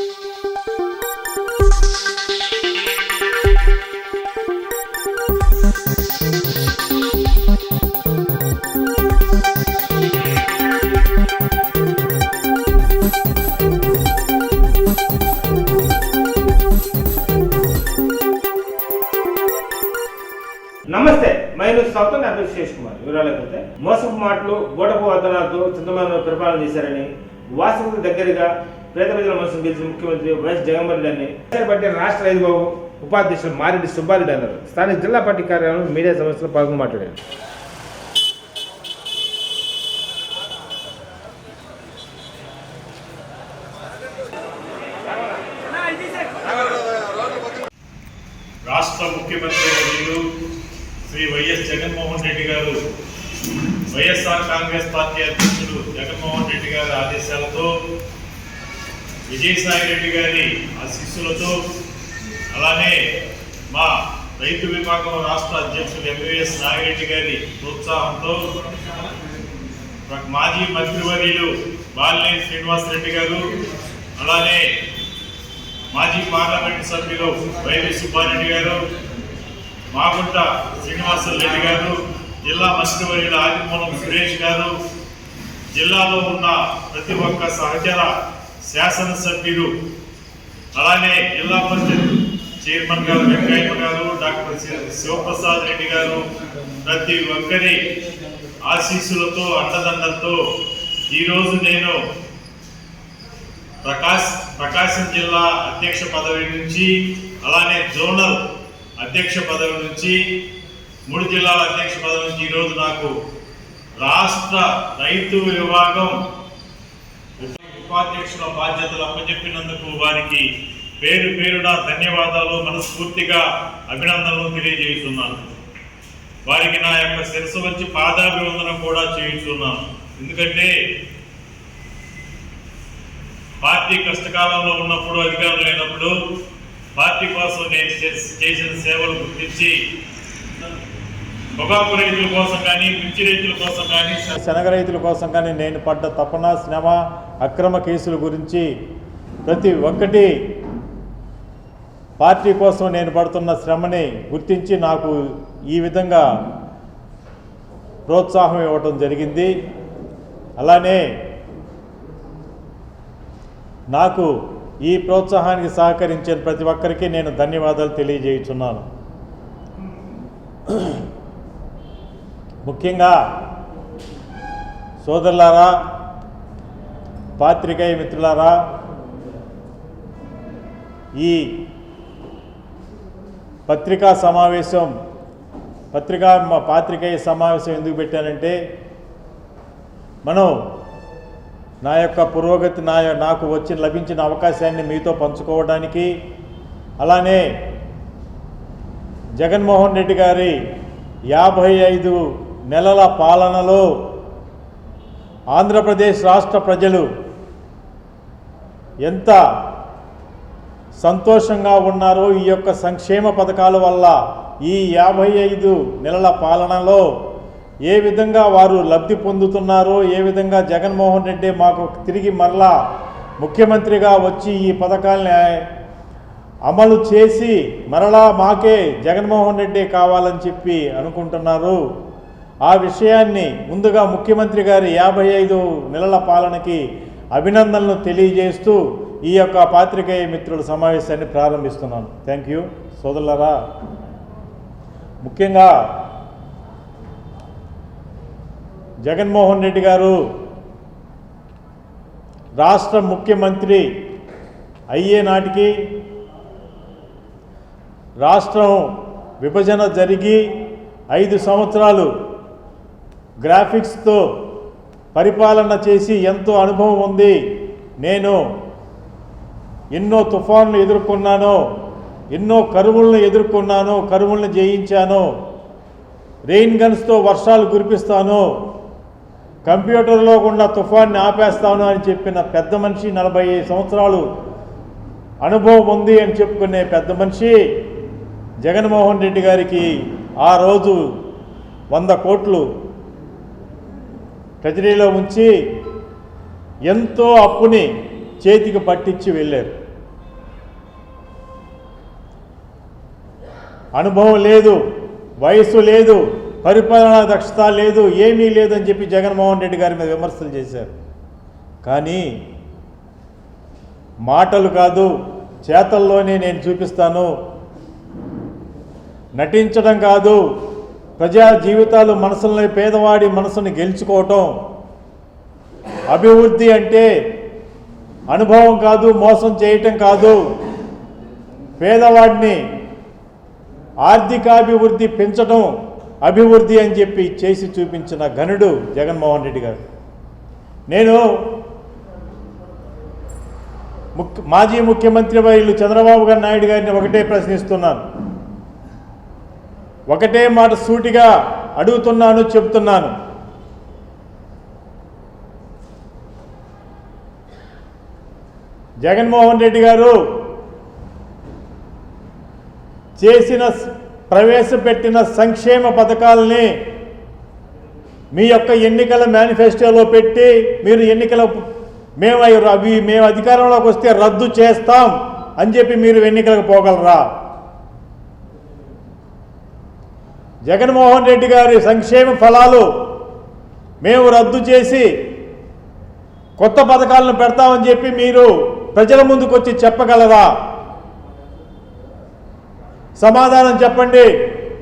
నమస్తే మైను సౌతన్ అభిష్ శేష్ కుమార్. వివరాలకు మోసపు మాటలు గోడపు వదనాలతో చింతమలను పరిపాలన చేశారని వాస్తవం దగ్గరగా పేద ప్రజల మనసును గెలిచిన ముఖ్యమంత్రి వైఎస్ జగన్మోహన్ రెడ్డి అని పార్టీ రాష్ట్ర రైతు ఉపాధ్యక్షులు మారెడ్డి సుబ్బారెడ్డి అన్నారు. స్థానిక జిల్లా పార్టీ కార్యాలయంలో మీడియా సమస్యలో పాల్గొని మాట్లాడారు. రాష్ట్ర ముఖ్యమంత్రి వర్యులు శ్రీ వైఎస్ జగన్మోహన్ రెడ్డి గారు వైఎస్ఆర్ కాంగ్రెస్ పార్టీ అధ్యక్షుడు జగన్మోహన్ రెడ్డి గారి ఆదేశాలతో విజయసాయి రెడ్డి గారి ఆశీస్సులతో అలానే మా రైతు విభాగం రాష్ట్ర అధ్యక్షులు ఎంవీఎస్ నాగిరెడ్డి గారి ప్రోత్సాహంతో మాజీ మంత్రివర్యులు బాలినేని శ్రీనివాసరెడ్డి గారు అలానే మాజీ పార్లమెంటు సభ్యులు వైవి సుబ్బారెడ్డి గారు మాగుంట శ్రీనివాసరెడ్డి గారు జిల్లా మంత్రివర్యులు ఆదిమూలం సురేష్ గారు జిల్లాలో ఉన్న ప్రతి ఒక్క సహచర శాసనసభ్యులు అలానే జిల్లా పరిషత్ చైర్మన్ గారు వెంకయ్య గారు డాక్టర్ శివప్రసాద్ రెడ్డి గారు ప్రతి ఒక్కరి ఆశీస్సులతో అండదండలతో ఈరోజు నేను ప్రకాశ్ ప్రకాశం జిల్లా అధ్యక్ష పదవి నుంచి అలానే జోనల్ అధ్యక్ష పదవి నుంచి మూడు జిల్లాల అధ్యక్ష పదవి నుంచి ఈరోజు నాకు రాష్ట్ర రైతు విభాగం ఉపాధ్యక్షుల బాధ్యతలు అప్పచెప్పినందుకు వారికి పేరు పేరున ధన్యవాదాలు మనస్ఫూర్తిగా అభినందనలు తెలియజేస్తున్నాను. వారికి నా యొక్క శిరస్సు వచ్చి పాదాభివందనం కూడా చేయిస్తున్నాను ఎందుకంటే పార్టీ కష్టకాలంలో ఉన్నప్పుడు అధికారం లేనప్పుడు పార్టీ కోసం నేను చేసిన సేవలు గుర్తించి పొగాకు రైతుల కోసం కానీ మిర్చి రైతుల కోసం కానీ శనగ రైతుల కోసం కానీ నేను పడ్డ తపన శ్రమ అక్రమ కేసుల గురించి ప్రతి ఒక్కటి పార్టీ కోసం నేను పడుతున్న శ్రమని గుర్తించి నాకు ఈ విధంగా ప్రోత్సాహం ఇవ్వటం జరిగింది. అలానే నాకు ఈ ప్రోత్సాహానికి సహకరించిన ప్రతి ఒక్కరికి నేను ధన్యవాదాలు తెలియజేయుచున్నాను. ముఖ్యంగా సోదరులారా పాత్రికేయ మిత్రులారా ఈ పత్రికా సమావేశం పత్రికా మా పాత్రికేయ సమావేశం ఎందుకు పెట్టానంటే మనం నా యొక్క పురోగతి నా నాకు వచ్చి లభించిన అవకాశాన్ని మీతో పంచుకోవడానికి అలానే జగన్మోహన్ రెడ్డి గారి యాభై ఐదు నెలల పాలనలో ఆంధ్రప్రదేశ్ రాష్ట్ర ప్రజలు ఎంత సంతోషంగా ఉన్నారో ఈ యొక్క సంక్షేమ పథకాల వల్ల ఈ యాభై ఐదు నెలల పాలనలో ఏ విధంగా వారు లబ్ధి పొందుతున్నారో ఏ విధంగా జగన్మోహన్ రెడ్డి మాకు తిరిగి మరలా ముఖ్యమంత్రిగా వచ్చి ఈ పథకాల్ని అమలు చేసి మరలా మాకే జగన్మోహన్ రెడ్డి కావాలని చెప్పి అనుకుంటున్నారు. ఆ విషయాన్ని ముందుగా ముఖ్యమంత్రి గారి యాభై ఐదు నెలల పాలనకి అభినందనలు తెలియజేస్తూ ఈ యొక్క పాత్రికేయ మిత్రుల సమావేశాన్ని ప్రారంభిస్తున్నాను. థ్యాంక్ యూ సోదరులరా ముఖ్యంగా జగన్మోహన్ రెడ్డి గారు రాష్ట్ర ముఖ్యమంత్రి అయ్యే నాటికి రాష్ట్రం విభజన జరిగి ఐదు సంవత్సరాలు గ్రాఫిక్స్తో పరిపాలన చేసి ఎంతో అనుభవం ఉంది. నేను ఎన్నో తుఫాన్లు ఎదుర్కొన్నాను ఎన్నో కరువులను ఎదుర్కొన్నాను కరువులను జయించాను. రెయిన్ గన్స్తో వర్షాలు కురిపిస్తాను కంప్యూటర్లో కూడా తుఫాన్ని ఆపేస్తాను అని చెప్పిన పెద్ద మనిషి నలభై ఐదు సంవత్సరాలు అనుభవం ఉంది అని చెప్పుకునే పెద్ద మనిషి జగన్మోహన్ రెడ్డి గారికి ఆ రోజు వంద కోట్లు ట్రెజరీలో ఉంచి ఎంతో అప్పుని చేతికి పట్టించి వెళ్ళారు. అనుభవం లేదు వయసు లేదు పరిపాలనా దక్షత లేదు ఏమీ లేదని చెప్పి జగన్మోహన్ రెడ్డి గారి మీద విమర్శలు చేశారు. కానీ మాటలు కాదు చేతల్లోనే నేను చూపిస్తాను. నటించడం కాదు ప్రజా జీవితాలు మనసులని పేదవాడి మనసుని గెలుచుకోవటం. అభివృద్ధి అంటే అనుభవం కాదు మోసం చేయటం కాదు. పేదవాడిని ఆర్థికాభివృద్ధి పెంచడం అభివృద్ధి అని చెప్పి చేసి చూపించిన ఘనుడు జగన్మోహన్ రెడ్డి గారు. నేను ముఖ్య మాజీ ముఖ్యమంత్రి వైలు చంద్రబాబు గారు నాయుడు గారిని ఒకటే ప్రశ్నిస్తున్నాను. ఒకటే మాట సూటిగా అడుగుతున్నాను చెప్తున్నాను. జగన్మోహన్ రెడ్డి గారు చేసిన ప్రవేశపెట్టిన సంక్షేమ పథకాలని మీ యొక్క ఎన్నికల మేనిఫెస్టోలో పెట్టి మీరు ఎన్నికల మేము అవి- మేము అధికారంలోకి వస్తే రద్దు చేస్తాం అని చెప్పి మీరు ఎన్నికలకు పోగలరా? జగన్మోహన్ రెడ్డి గారి సంక్షేమ ఫలాలు మేము రద్దు చేసి కొత్త పథకాలను పెడతామని చెప్పి మీరు ప్రజల ముందుకు వచ్చి చెప్పగలరా? సమాధానం చెప్పండి.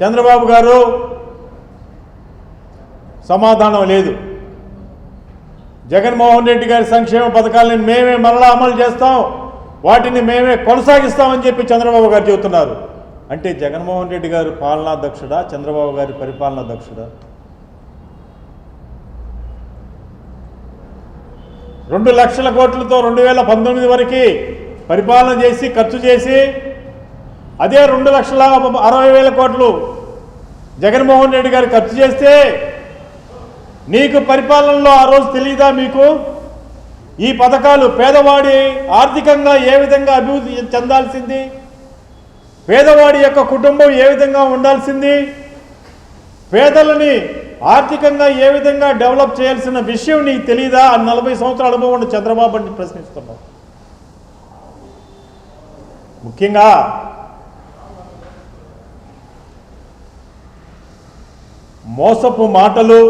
చంద్రబాబు గారు సమాధానం లేదు. జగన్మోహన్ రెడ్డి గారి సంక్షేమ పథకాలను మేమే మరలా అమలు చేస్తాం. వాటిని మేమే కొనసాగిస్తామని చెప్పి చంద్రబాబు గారు చెబుతున్నారు. అంటే జగన్మోహన్ రెడ్డి గారు పాలనా దక్షుడా చంద్రబాబు గారి పరిపాలనా దక్షుడా? రెండు లక్షల కోట్లతో రెండు వేల పంతొమ్మిది వరకు పరిపాలన చేసి ఖర్చు చేసి అదే రెండు లక్షల అరవై వేల కోట్లు జగన్మోహన్ రెడ్డి గారు ఖర్చు చేస్తే నీకు పరిపాలనలో ఆ రోజు తెలియదా మీకు? ఈ పథకాలు పేదవాడి ఆర్థికంగా ఏ విధంగా అభివృద్ధి చెందాల్సింది? పేదవాడి యొక్క కుటుంబం ఏ విధంగా ఉండాల్సింది? పేదలని ఆర్థికంగా ఏ విధంగా డెవలప్ చేయాల్సిన విషయం నీకు తెలియదా ఆ నలభై సంవత్సరాల అనుభవం ఉన్న చంద్రబాబు అని ప్రశ్నిస్తున్నాం ముఖ్యంగా మోసపు మాటలు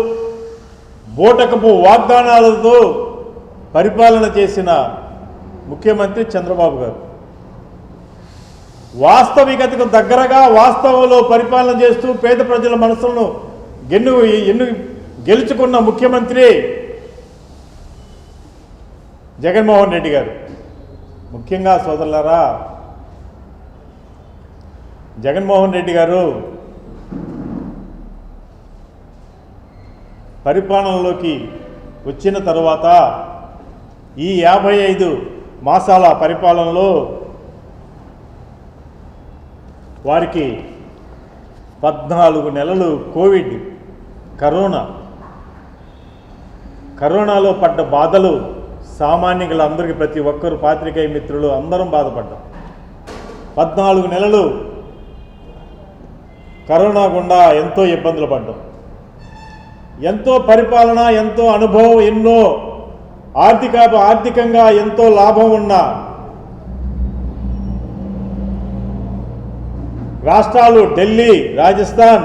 బోటకపు వాగ్దానాలతో పరిపాలన చేసిన ముఖ్యమంత్రి చంద్రబాబు గారు. వాస్తవికతకు దగ్గరగా వాస్తవంలో పరిపాలన చేస్తూ పేద ప్రజల మనసులను గెన్ను ఎన్ను గెలుచుకున్న ముఖ్యమంత్రి జగన్మోహన్ రెడ్డి గారు. ముఖ్యంగా సోదరులారా జగన్మోహన్ రెడ్డి గారు పరిపాలనలోకి వచ్చిన తర్వాత ఈ యాభై ఐదు మాసాల పరిపాలనలో వారికి పద్నాలుగు నెలలు కోవిడ్ కరోనా. కరోనాలో పడ్డ బాధలు సామాన్యులందరికీ ప్రతి ఒక్కరు పాత్రికేయ మిత్రులు అందరం బాధపడ్డాం. పద్నాలుగు నెలలు కరోనా గుండా ఎంతో ఇబ్బందులు పడ్డాం. ఎంతో పరిపాలన ఎంతో అనుభవం ఎన్నో ఆర్థిక ఆర్థికంగా ఎంతో లాభం ఉన్న రాష్ట్రాలు ఢిల్లీ రాజస్థాన్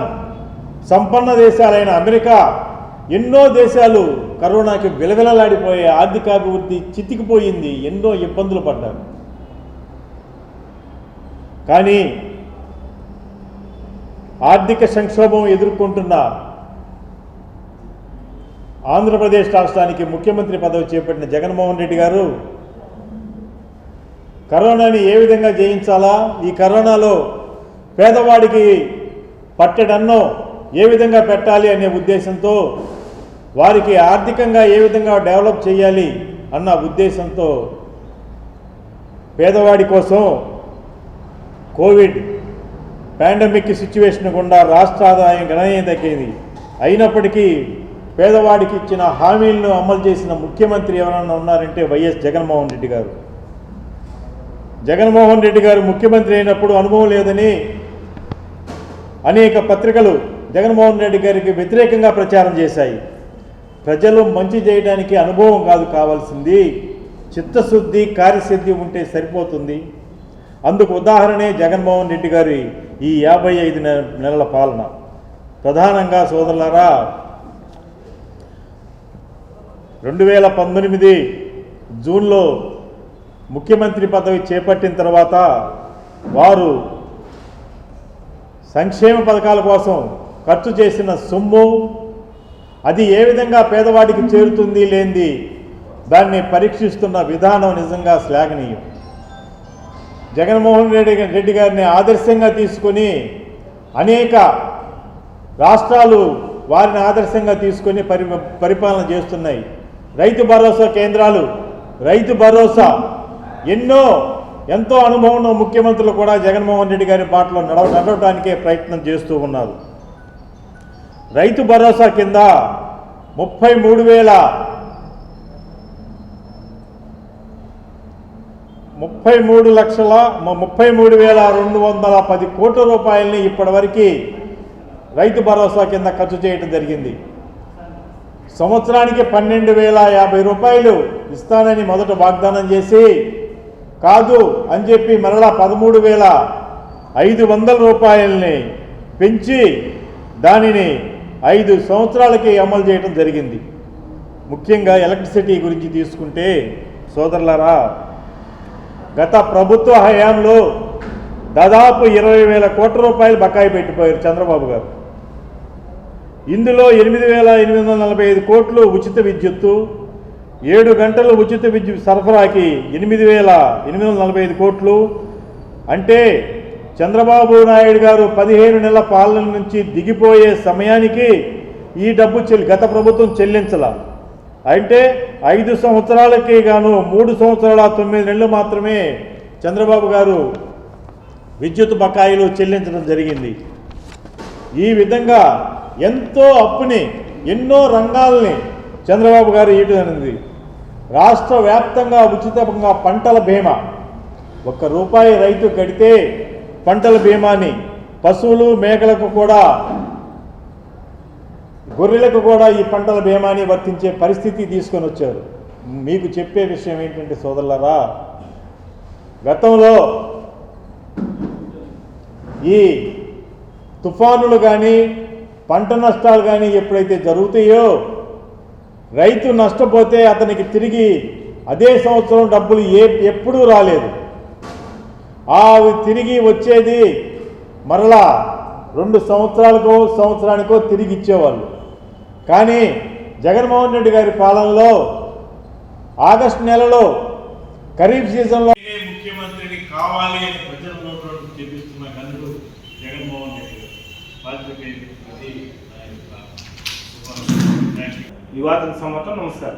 సంపన్న దేశాలైన అమెరికా ఎన్నో దేశాలు కరోనాకి విలవిలలాడిపోయే ఆర్థికాభివృద్ధి చితికిపోయింది ఎన్నో ఇబ్బందులు పడ్డారు. కానీ ఆర్థిక సంక్షోభం ఎదుర్కొంటున్న ఆంధ్రప్రదేశ్ రాష్ట్రానికి ముఖ్యమంత్రి పదవి చేపట్టిన జగన్మోహన్ రెడ్డి గారు కరోనాని ఏ విధంగా జయించాలా? ఈ కరోనాలో పేదవాడికి పట్టెడన్నో ఏ విధంగా పెట్టాలి అనే ఉద్దేశంతో వారికి ఆర్థికంగా ఏ విధంగా డెవలప్ చేయాలి అన్న ఉద్దేశంతో పేదవాడి కోసం కోవిడ్ పాండమిక్ సిచ్యువేషన్ గుండా రాష్ట్ర ఆదాయం గణనీయం తగ్గింది అయినప్పటికీ పేదవాడికి ఇచ్చిన హామీలను అమలు చేసిన ముఖ్యమంత్రి ఎవరన్నా ఉన్నారంటే వైఎస్ జగన్మోహన్ రెడ్డి గారు. జగన్మోహన్ రెడ్డి గారు ముఖ్యమంత్రి అయినప్పుడు అనుభవం లేదని అనేక పత్రికలు జగన్మోహన్ రెడ్డి గారికి వ్యతిరేకంగా ప్రచారం చేశాయి. ప్రజలు మంచి చేయడానికి అనుభవం కాదు కావాల్సింది. చిత్తశుద్ధి కార్యసిద్ధి ఉంటే సరిపోతుంది. అందుకు ఉదాహరణే జగన్మోహన్ రెడ్డి గారి ఈ యాభై ఐదు నెలల పాలన. ప్రధానంగా సోదరులారా రెండు వేల పంతొమ్మిది జూన్లో ముఖ్యమంత్రి పదవి చేపట్టిన తర్వాత వారు సంక్షేమ పథకాల కోసం ఖర్చు చేసిన సొమ్ము అది ఏ విధంగా పేదవాడికి చేరుతుంది లేనిది దాన్ని పరీక్షిస్తున్న విధానం నిజంగా శ్లాఘనీయం. జగన్మోహన్ రెడ్డి రెడ్డి గారిని ఆదర్శంగా తీసుకొని అనేక రాష్ట్రాలు వారిని ఆదర్శంగా తీసుకొని పరి పరిపాలన చేస్తున్నాయి. రైతు భరోసా కేంద్రాలు రైతు భరోసా ఎన్నో ఎంతో అనుభవం ఉన్న ముఖ్యమంత్రులు కూడా జగన్మోహన్ రెడ్డి గారి బాటలో నడవ నడవడానికే ప్రయత్నం చేస్తూ ఉన్నారు. రైతు భరోసా కింద ముప్పై మూడు వేల ముప్పై మూడు లక్షల ముప్పై మూడు వేల రెండు వందల పది కోట్ల రూపాయలని ఇప్పటివరకు రైతు భరోసా కింద ఖర్చు చేయడం జరిగింది. సంవత్సరానికి పన్నెండు వేల యాభై రూపాయలు ఇస్తానని మొదట వాగ్దానం చేసి కాదు అని చెప్పి మరలా పదమూడు వేల ఐదు వందల రూపాయలని పెంచి దానిని ఐదు సంవత్సరాలకి అమలు చేయడం జరిగింది. ముఖ్యంగా ఎలక్ట్రిసిటీ గురించి తీసుకుంటే సోదరులారా గత ప్రభుత్వ హయాంలో దాదాపు ఇరవై వేల కోట్ల రూపాయలు బకాయి పెట్టిపోయారు చంద్రబాబు గారు. ఇందులో ఎనిమిది వేల ఎనిమిది వందల నలభై ఐదు కోట్లు ఉచిత విద్యుత్తు ఏడు గంటలు ఉచిత విద్యుత్ సరఫరాకి ఎనిమిది వేల ఎనిమిది వందల నలభై ఐదు కోట్లు. అంటే చంద్రబాబు నాయుడు గారు పదిహేను నెలల పాలన నుంచి దిగిపోయే సమయానికి ఈ డబ్బు చెల్లి గత ప్రభుత్వం చెల్లించాల. అంటే ఐదు సంవత్సరాలకి గాను మూడు సంవత్సరాల తొమ్మిది నెలలు మాత్రమే చంద్రబాబు గారు విద్యుత్ బకాయిలు చెల్లించడం జరిగింది. ఈ విధంగా ఎంతో అప్పుని ఎన్నో రంగాల్ని చంద్రబాబు గారు ఇయటమైనది రాష్ట్ర వ్యాప్తంగా ఉచితంగా పంటల బీమా. ఒక్క రూపాయి రైతు కడితే పంటల బీమాని పశువులు మేకలకు కూడా గొర్రెలకు కూడా ఈ పంటల బీమాని వర్తించే పరిస్థితి తీసుకొని వచ్చారు. మీకు చెప్పే విషయం ఏంటంటే సోదరులరా గతంలో ఈ తుఫానులు కానీ పంట నష్టాలు కానీ ఎప్పుడైతే జరుగుతాయో రైతు నష్టపోతే అతనికి తిరిగి అదే సంవత్సరం డబ్బులు ఏ ఎప్పుడూ రాలేదు. ఆ తిరిగి వచ్చేది మరలా రెండు సంవత్సరాలకో సంవత్సరానికో తిరిగి ఇచ్చేవాళ్ళు. కానీ జగన్మోహన్ రెడ్డి గారి పాలనలో ఆగస్టు నెలలో ఖరీఫ్ సీజన్లో నేనే ముఖ్యమంత్రిని కావాలి అని ప్రజల నోట్లో చెప్పిస్తున్న గనుడు జగన్మోహన్ రెడ్డి గారు బాధ్యత అది నా యొక్క శుభాకాంక్షలు. Thank you. యువతకు సమర్థం నమస్కారం.